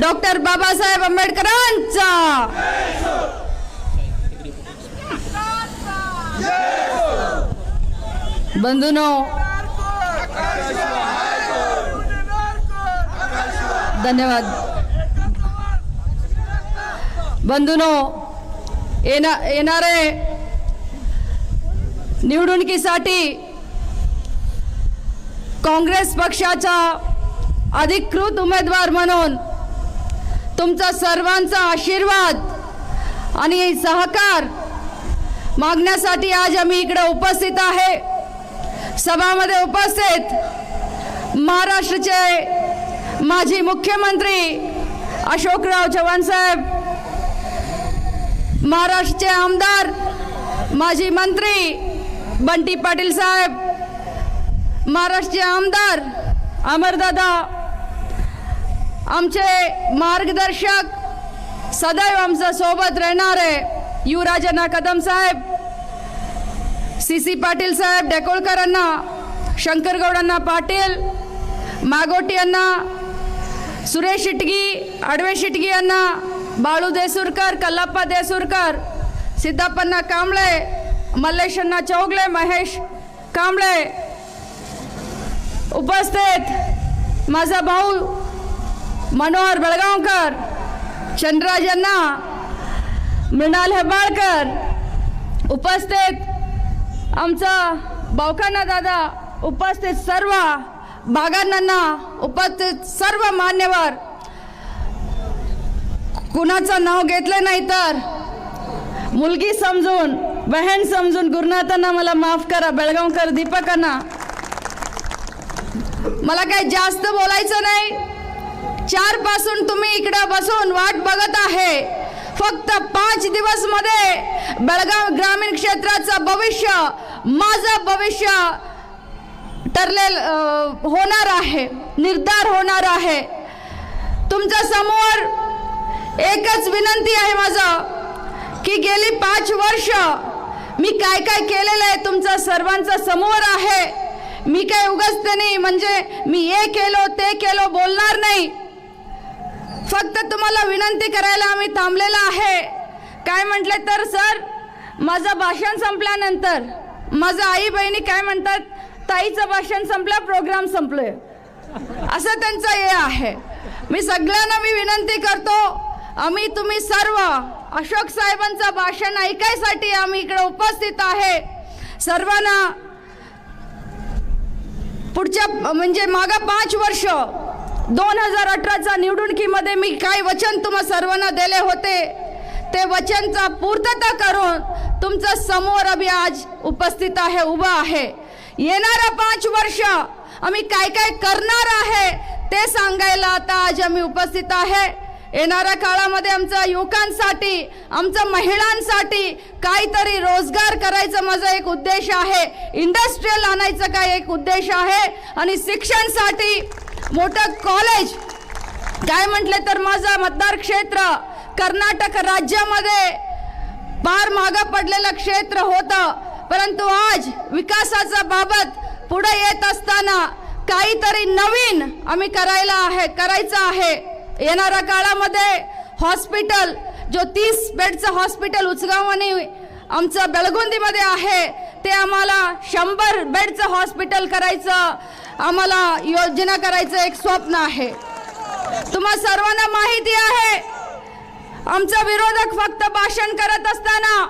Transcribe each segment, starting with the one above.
Doctor Babasaheb आंबेडकरांचा. बंधूनो धन्यवाद. बंधूनो येणा येणारे निवडणुकीसाठी काँग्रेस पक्षाचा अधिकृत उमेदवार म्हणून तुमचा सर्वांचा आशीर्वाद आणि सहकार मागण्यासाठी आज आम्ही इकडे उपस्थित आहे. सभामध्ये उपस्थित महाराष्ट्राचे माजी मुख्यमंत्री अशोकराव चव्हाण साहेब महाराष्ट्राचे आमदार माजी मंत्री बंटी पाटील साहेब महाराष्ट्राचे आमदार अमरदादा आमचे मार्गदर्शक सदैव आमच्यासोबत राहणारे युवराजना कदम साहेब सी सी पाटील साहेब डेकोळकरांना शंकरगौडांना पाटील मागोटी यांना सुरेश शिटगी आडवे शिटगी यांना बाळू देसूरकर कल्लप्पा देसूरकर सिद्धप्पन्ना कांबळे मल्लेशण्णा चौगले महेश कांबळे उपस्थित माझा भाऊ मनोहर बेळगावकर चंद्रराज यांना मृणाल हेबाळकर उपस्थित आमचा बावकांना दादा उपस्थित सर्व बागांना उपस्थित सर्व मान्यवर. कुणाचं नाव घेतलं नाही तर मुलगी समजून बहीण समजून गुरुनाथांना मला माफ करा बेळगावकर दीपकांना मला काही जास्त बोलायचं नाही. चारपासून तुम्ही इकडे बसून वाट बघत आहे. फक्त पाच दिवसमध्ये बेळगाव ग्रामीण क्षेत्राचं भविष्य माझं भविष्य ठरले होणार आहे निर्धार होणार आहे. तुमच्यासमोर एकच विनंती आहे माझं की गेली पाच वर्ष मी काय काय केलेलं आहे तुमचं सर्वांचा समोर आहे. मी काय उगाच नाही म्हणजे मी हे केलो ते केलो बोलणार नाही. फक्त तुम्हाला विनंती करायला आम्ही थांबलेला आहे. काय म्हटले तर सर माझं भाषण संपल्यानंतर माझं आई बहिणी काय म्हणतात ताईचं भाषण संपलं प्रोग्राम संपलोय. असं त्यांचं हे आहे. मी सगळ्यांना मी विनंती करतो आम्ही तुम्ही सर्व अशोक साहेबांचं भाषण ऐकायसाठी आम्ही इकडे उपस्थित आहे. सर्वांना पुढच्या म्हणजे मागा पाच वर्ष दोन हजार अठराच्या निवडणुकीमध्ये मी काय वचन तुम्हा सर्वांना दिले होते ते वचनचा पूर्तता करून तुमचं समोर अभि आज उपस्थित आहे उभं आहे. येणारा पाच वर्ष आम्ही काय काय करणार आहे ते सांगायला आता आज आम्ही उपस्थित आहे. येणाऱ्या काळामध्ये आमच्या युवकांसाठी आमच्या महिलांसाठी काहीतरी रोजगार करायचं माझा एक उद्देश आहे. इंडस्ट्रीयल आणायचं काय एक उद्देश आहे आणि शिक्षणसाठी मोठं कॉलेज काय म्हटले तर माझं मतदार क्षेत्र कर्नाटक राज्यामध्ये फार मागं पडलेलं क्षेत्र होतं. परंतु आज विकासाच्या बाबत पुढे येत असताना काहीतरी नवीन आम्ही करायला आहे करायचं आहे. येणाऱ्या काळामध्ये हॉस्पिटल जो तीस बेडचं हॉस्पिटल उचगाव आणि आमचं बेळगोंदीमध्ये आहे ते आम्हाला शंभर बेडचं हॉस्पिटल करायचं आम्हाला योजना करायचं एक स्वप्न आहे. तुम्हा सर्वांना माहिती आहे आमचा विरोधक फक्त भाषण करत असताना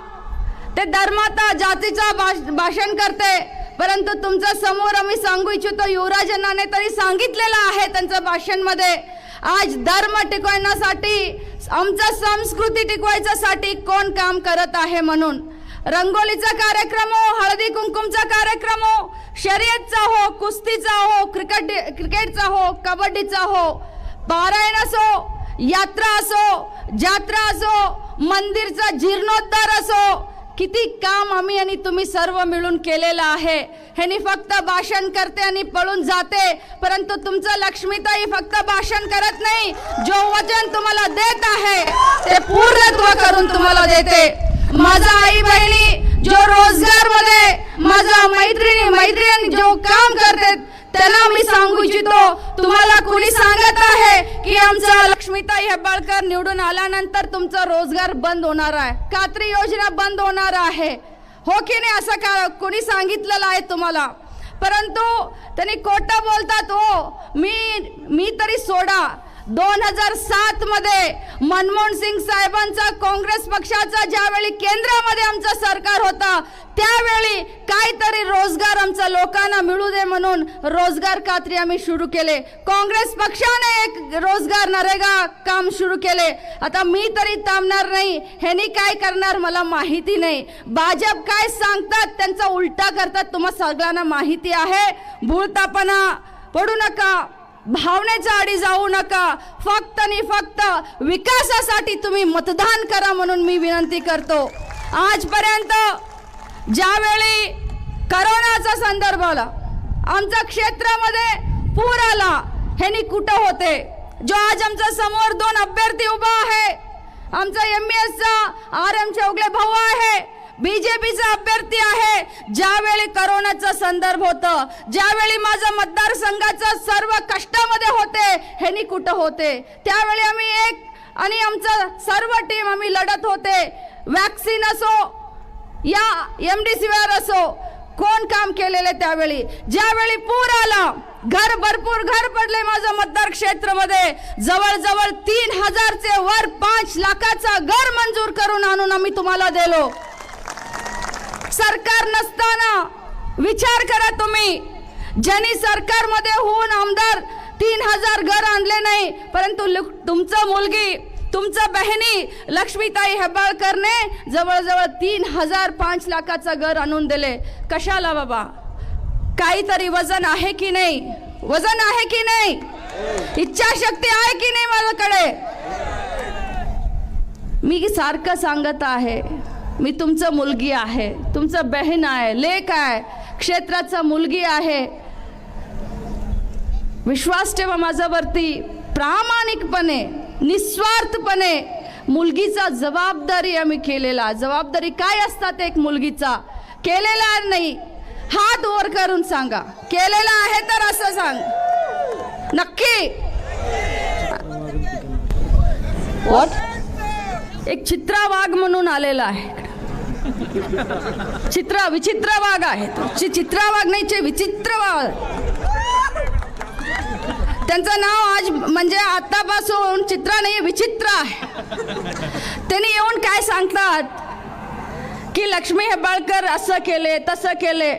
ते धर्माचा जातीचा भाषण करते परंतु तुमच्यासमोर आम्ही सांगू इच्छितो युवराजनाने तरी सांगितलेलं आहे त्यांचं भाषणमध्ये. आज धर्म टिकवण्यासाठी आमचा संस्कृती टिकवायच्यासाठी कोण काम करत आहे म्हणून. रंगोलीचा कार्यक्रम हो हळदी कुंकुमचा कार्यक्रम हो शर्यतचा हो कुस्तीचा हो क्रिकेट क्रिकेटचा हो कबड्डीचा हो पारायण असो यात्रा असो जात्रा असो मंदिरचा जीर्णोद्धार असो किती काम आम्ही आणि तुम्ही सर्व मिळून केलेलं आहे. ह्यानी फक्त भाषण करते आणि पळून जाते परंतु तुमचं लक्ष्मीताई फक्त भाषण करत नाही जो वचन तुम्हाला देत आहे ते पूर्णत्व करून तुम्हाला देते. माझा आई बहिणी जो रोजगारमध्ये माझा मैत्रिणी मैत्रिणी जो काम करते त्यांना मी सांगू इच्छितो तुम्हाला कुणी सांगत आहे की आमचा लक्ष्मीताई हेबाळकर निवडून आल्यानंतर तुमचा रोजगार बंद होणार आहे कात्री योजना बंद होणार आहे? हो की नाही असं का कोणी सांगितलेलं आहे तुम्हाला? परंतु त्यांनी खोटं बोलतात हो. मी मी तरी सोडा. दोन हजार सात मध्ये मनमोहन सिंग साहेबांचा काँग्रेस पक्षाचा ज्यावेळी केंद्रामध्ये आमचं सरकार होता त्यावेळी काहीतरी रोजगार आमचा लोकांना मिळू दे म्हणून रोजगार खात्री आम्ही सुरू केले. काँग्रेस पक्षाने एक रोजगार नरेगा काम सुरू केले. आता मी तरी थांबणार नाही ह्यांनी काय करणार मला माहिती नाही. भाजप काय सांगतात त्यांचा उलटा करतात तुम्हाला सगळ्यांना माहिती आहे. भूलतापणा पडू नका. भावनेच्या आडी जाऊ नका. फक्त आणि फक्त विकासासाठी तुम्ही मतदान करा म्हणून मी विनंती करतो. आजपर्यंत ज्यावेळी करोनाचा संदर्भ आला आमच्या क्षेत्रामध्ये पूर आला ह्यांनी कुठं होते? जो आज आमच्यासमोर दोन अभ्यर्थी उभा आहे आमचा एम एसचा आर एम चौगले भाऊ आहे बीजेपीचा अभ्यर्थी आहे. ज्यावेळी करोनाचा संदर्भ होतं ज्यावेळी माझं मतदारसंघाचं सर्व कष्टामध्ये होते ह्यांनी कुठं होते? त्यावेळी आम्ही एक आणि आमचं सर्व टीम आम्ही लढत होते. वॅक्सिन असो या एम डी सी असो कोण काम केलेले त्यावेळी? ज्यावेळी पूर आला घर भरपूर घर पडले माझं मतदार क्षेत्रामध्ये. जवळजवळ तीन हजारचे वर पाच लाखाचा घर मंजूर करून आणून आम्ही तुम्हाला दिलो. सरकार नसताना विचार करा तुम्ही. ज्यांनी सरकारमध्ये होऊन आमदार तीन हजार घर आणले नाही परंतु लु- तुमचं मुलगी तुमचं बहिणी लक्ष्मीताई हेबाळकरने जवळजवळ तीन हजार पाच लाखाचं घर आणून दिले. कशाला बाबा? काहीतरी वजन आहे की नाही? वजन आहे की नाही? इच्छाशक्ती आहे की नाही माझ्याकडे? मी सारखं सांगत आहे. मी तुमचं मुलगी आहे. तुमचं बहीण आहे. लेख आहे. क्षेत्राचा मुलगी आहे. विश्वास ठेवा माझ्यावरती. प्रामाणिकपणे निस्वार्थपणे मुलगीचा जबाबदारी आम्ही केलेला. जबाबदारी काय असतात एक मुलगीचा? केलेला नाही? हात वर करून सांगा. केलेला आहे तर असं सांग. नक्की. एक चित्रा वाघ म्हणून आलेला आहे. चित्र विचित्र वाघ आहे तो चित्रा वाघ नाही विचित्र वाघ. त्यांचं नाव आज म्हणजे आतापासून चित्रा नाही विचित्र आहे. त्यांनी येऊन काय सांगतात? की लक्ष्मी हेबाळकर असं केले तसं केले.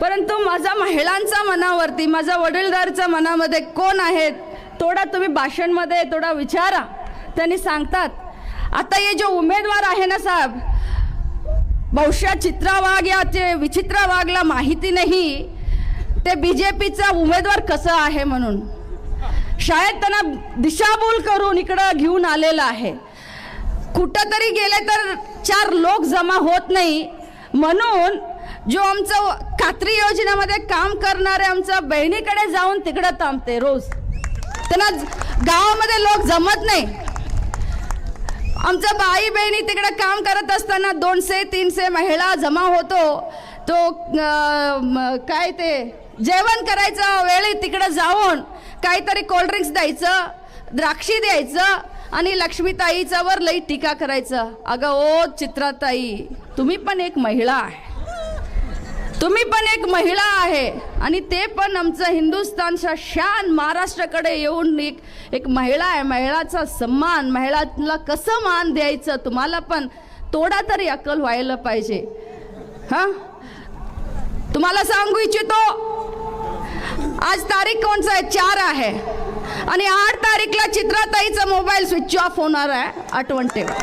परंतु माझा महिलांचा मनावरती माझ्या वडीलधारच्या मनामध्ये कोण आहेत? थोडा तुम्ही भाषणमध्ये थोडा विचारा. त्यांनी सांगतात आता हे जो उमेदवार आहे ना साहेब बहुशा चित्रा वाघ या ते वाघला माहिती नाही ते बी जे पीचा उमेदवार कसं आहे म्हणून शाळेत त्यांना दिशाभूल करून इकडं घेऊन आलेलं आहे कुठं तरी गेले तर चार लोक जमा होत नाही म्हणून जो आमचं खात्री योजनेमध्ये काम करणारे आमच्या बहिणीकडे जाऊन तिकडं थांबते रोज त्यांना गावामध्ये लोक जमत नाही आमच्या बाई बहिणी तिकडे काम करत असताना दोनशे तीनशे महिला जमा होतो. तो काय ते जेवण करायचं वेळी तिकडे जाऊन काहीतरी कोल्ड्रिंक्स द्यायचं द्राक्षी द्यायचं आणि लक्ष्मीताईच्यावर लई टीका करायचं. अगं ओ चित्राताई तुम्ही पण एक महिला आहे. तुम्ही पण एक महिला आहे आणि ते पण आमचं हिंदुस्थानच्या शान महाराष्ट्राकडे येऊन एक एक महिला आहे. महिलाचा सन्मान महिलाला कसं मान द्यायचं तुम्हाला पण तोडा तरी अक्कल व्हायला पाहिजे. हां? तुम्हाला सांगू इच्छितो आज तारीख कोणचं आहे? चार आहे. आणि आठ तारीखला चित्राताईचा मोबाईल स्विच ऑफ होणार आहे. आठवण ठेवा.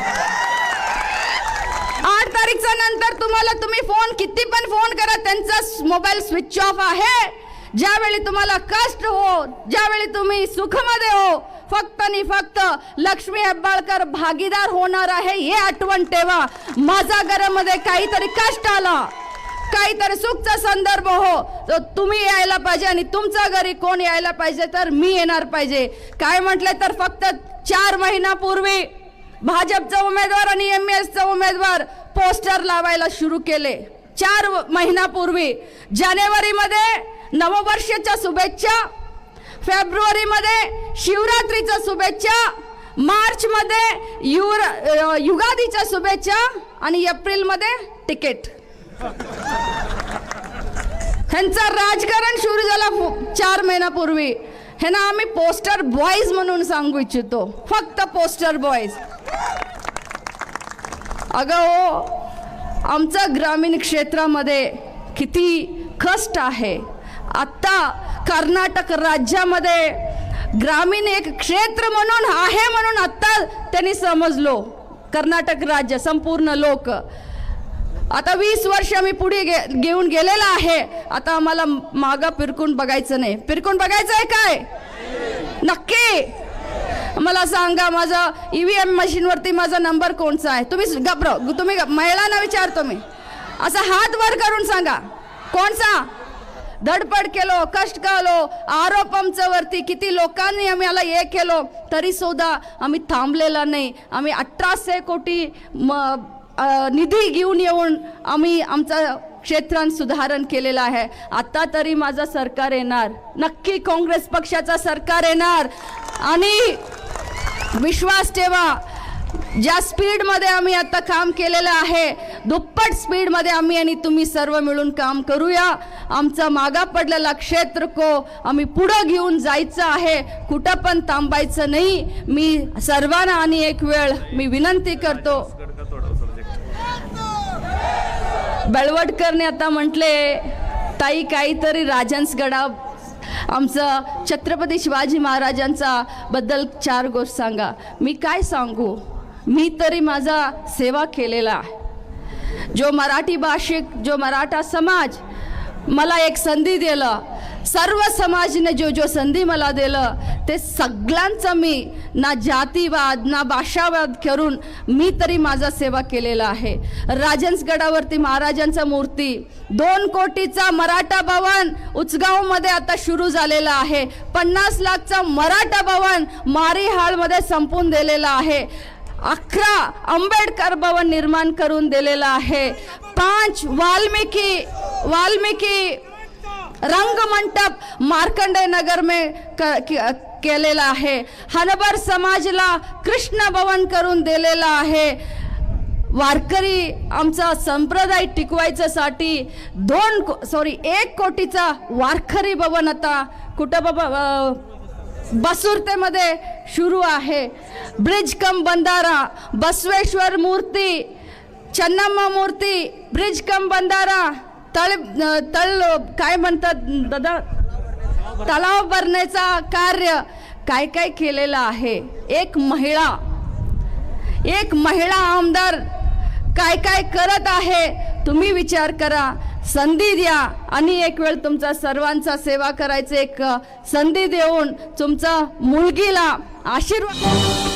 आठ तारीखच्या नंतर तुम्हाला तुम्ही फोन किती पण फोन करा त्यांचा मोबाईल स्विच ऑफ आहे. ज्यावेळी तुम्हाला कष्ट हो ज्यावेळी तुम्ही सुखमध्ये हो फक्त आणि फक्त लक्ष्मी हेब्बाळकर भागीदार होणार आहे हे आठवण ठेवा. माझ्या घरामध्ये काहीतरी कष्ट आला. काहीतरी सुखचा संदर्भ हो. तर तुम्ही यायला पाहिजे आणि तुमच्या घरी कोण यायला पाहिजे तर मी येणार पाहिजे. काय म्हटलं तर फक्त चार महिन्यापूर्वी भाजपचा उमेदवार आणि एम एसचा उमेदवार पोस्टर लावायला सुरू केले. चार महिन्यापूर्वी जानेवारीमध्ये नववर्षाच्या शुभेच्छा फेब्रुवारीमध्ये शिवरात्रीच्या शुभेच्छा मार्चमध्ये युर युगादीच्या शुभेच्छा आणि एप्रिलमध्ये तिकीट. ह्यांचं राजकारण सुरू झालं फु- चार महिन्यापूर्वी. हे ना आम्ही पोस्टर बॉईज म्हणून सांगू इच्छितो. फक्त पोस्टर बॉईज. अगं हो आमचं ग्रामीण क्षेत्रामध्ये किती कष्ट आहे. आत्ता कर्नाटक राज्यामध्ये ग्रामीण एक क्षेत्र म्हणून आहे म्हणून आत्ता त्यांनी समजलो. कर्नाटक राज्य संपूर्ण लोक. आता वीस वर्ष आम्ही पुढे गे घेऊन गेलेला आहे. आता आम्हाला मागं पिरकून बघायचं नाही. पिरकून बघायचं आहे काय? नक्की! मला सांगा माझा व्ही ईव्हीएम मशीनवरती माझा नंबर कोणचा आहे? तुम्ही घबरो तुम्ही महिलांना विचारतो मी असा हात वर करून सांगा. कोणचा? धडपड केलो कष्ट केलो आरोप वरती किती लोकांनी आम्ही याला हे केलो तरी सुद्धा आम्ही थांबलेला नाही. आम्ही अठराशे कोटी म निधी घेऊन येऊन आम्ही आमचं क्षेत्रात सुधारण केलेलं आहे. आता तरी माझं सरकार येणार. नक्की काँग्रेस पक्षाचं सरकार येणार. आणि विश्वास ठेवा. ज्या स्पीडमध्ये आम्ही आता काम केलेलं आहे दुप्पट स्पीडमध्ये आम्ही आणि तुम्ही सर्व मिळून काम करूया. आमचा मागा पडलेला क्षेत्र को आम्ही पुढं घेऊन जायचं आहे. कुठं पण थांबायचं नाही. मी सर्वांना आणि एक वेळ मी विनंती करतो. बेळवडकरने आता म्हटले ताई काहीतरी राजन्सगडा आमचं छत्रपती शिवाजी महाराजांचा बद्दल चार गोष्ट सांगा. मी काय सांगू? मी तरी माझा सेवा केलेला आहे. जो मराठी भाषिक जो मराठा समाज मला एक संधी दिलं सर्व समाजने जो जो संधी मला दिलं ते सगळ्यांचं मी ना जातीवाद ना भाषावाद करून मी तरी माझा सेवा केलेला आहे. राजन्सगडावरती महाराजांचा मूर्ती दोन कोटीचा मराठा भवन उचगावमध्ये आता सुरू झालेला आहे. पन्नास लाखचा मराठा भवन मारीहाळमध्ये संपून दिलेला आहे. अकरा आंबेडकर भवन निर्माण करून दिलेलं आहे. पाच वाल्मिकी वाल्मिकी रंगमंडप मार्कंडे नगर में क- केलेला आहे. हनबर समाजला कृष्ण भवन करून दिलेला आहे. वारकरी आमचा संप्रदाय टिकवायच्यासाठी दोन सॉरी एक कोटीचा वारकरी भवन आता कुठं बाबा बसुरतेमध्ये सुरू आहे. ब्रिज कम बंधारा बसवेश्वर मूर्ती चन्नम्मा मूर्ती ब्रिज कम बंधारा तळ तळ काय म्हणतात दादा? तलाव भरण्याचा कार्य काय काय केलेलं आहे? एक महिला एक महिला आमदार काय काय करत आहे? तुम्ही विचार करा संधी द्या. आणि एक वेळ तुमचा सर्वांचा सेवा करायचं एक संधी देऊन तुमचा मुलगीला आशीर्वाद